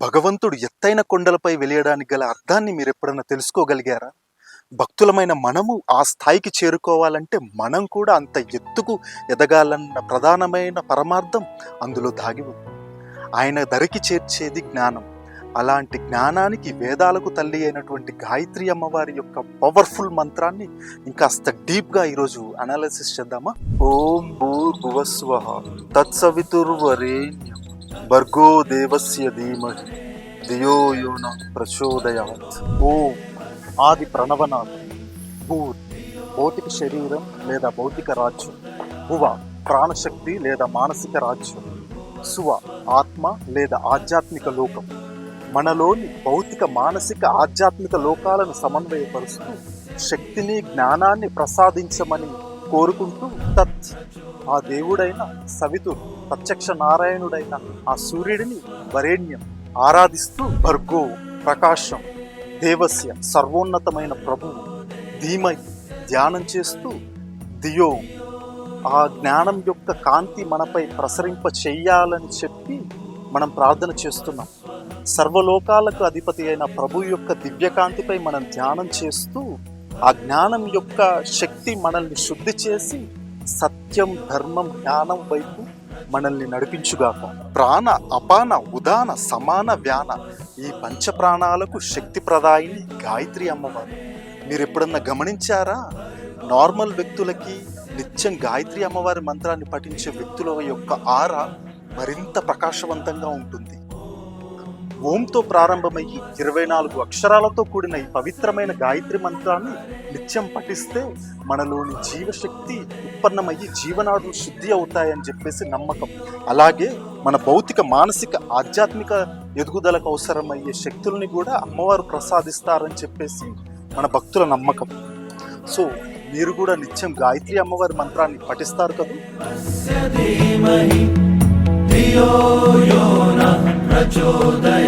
భగవంతుడు ఎత్తైన కొండలపై వెలియడానికి గల అర్థాన్ని మీరు ఎప్పుడన్నా తెలుసుకోగలిగారా? భక్తులమైన మనము ఆ స్థాయికి చేరుకోవాలంటే మనం కూడా అంత ఎత్తుకు ఎదగాలన్న ప్రధానమైన పరమార్థం అందులో దాగి ఉంది. ఆయన ధరికి చేర్చేది జ్ఞానం. అలాంటి జ్ఞానానికి వేదాలకు తల్లి అయినటువంటి గాయత్రి అమ్మవారి యొక్క పవర్ఫుల్ మంత్రాన్ని ఇంకాస్త డీప్గా ఈరోజు అనాలిసిస్ చేద్దామా? ఓం భూర్భువస్వ తత్సవితుర్వరేణ్య భర్గో దేవస్య ధీమహి ధియో యోన ప్రచోదయాత్ ఓం ఆది ప్రణవనాథ్ భూర్ భౌతిక శరీరం లేదా భౌతిక రాజ్యం। భువ ప్రాణశక్తి లేదా మానసిక రాజ్యం। సువ ఆత్మ లేదా ఆధ్యాత్మిక లోకం। మనలోని భౌతిక మానసిక ఆధ్యాత్మిక లోకాలను సమన్వయపరుస్తూ శక్తిని జ్ఞానాన్ని ప్రసాదించమని కోరుకుంటూ తత్ ఆ దేవుడైన సవితుడు ప్రత్యక్ష నారాయణుడైన ఆ సూర్యుడిని వరేణ్యం ఆరాధిస్తూ భర్గో ప్రకాశం దేవస్య సర్వోన్నతమైన ప్రభువు ధీమై ధ్యానం చేస్తూ దియో ఆ జ్ఞానం యొక్క కాంతి మనపై ప్రసరింప చెయ్యాలని చెప్పి మనం ప్రార్థన చేస్తున్నాం. సర్వలోకాలకు అధిపతి అయిన ప్రభు యొక్క దివ్యకాంతిపై మనం ధ్యానం చేస్తూ ఆ జ్ఞానం యొక్క శక్తి మనల్ని శుద్ధి చేసి సత్యం ధర్మం జ్ఞానం వైపు మనల్ని నడిపించుగాక. ప్రాణ అపాన ఉదాన సమాన వ్యాన ఈ పంచ ప్రాణాలకు శక్తి ప్రదాయిని గాయత్రి అమ్మవారు. మీరు ఎప్పుడన్నా గమనించారా? నార్మల్ వ్యక్తులకి నిత్యం గాయత్రి అమ్మవారి మంత్రాన్ని పఠించే వ్యక్తుల యొక్క ఆర మరింత ప్రకాశవంతంగా ఉంటుంది. ఓంతో ప్రారంభమయ్యి ఇరవై నాలుగు అక్షరాలతో కూడిన ఈ పవిత్రమైన గాయత్రి మంత్రాన్ని నిత్యం పఠిస్తే మనలోని జీవశక్తి ఉత్పన్నమయ్యి జీవనాడులు శుద్ధి అవుతాయని చెప్పేసి నమ్మకం. అలాగే మన భౌతిక మానసిక ఆధ్యాత్మిక ఎదుగుదలకు అవసరమయ్యే శక్తుల్ని కూడా అమ్మవారు ప్రసాదిస్తారని చెప్పేసి మన భక్తుల నమ్మకం. సో మీరు కూడా నిత్యం గాయత్రి అమ్మవారి మంత్రాన్ని పఠిస్తారు కదా? ప్రచోదయ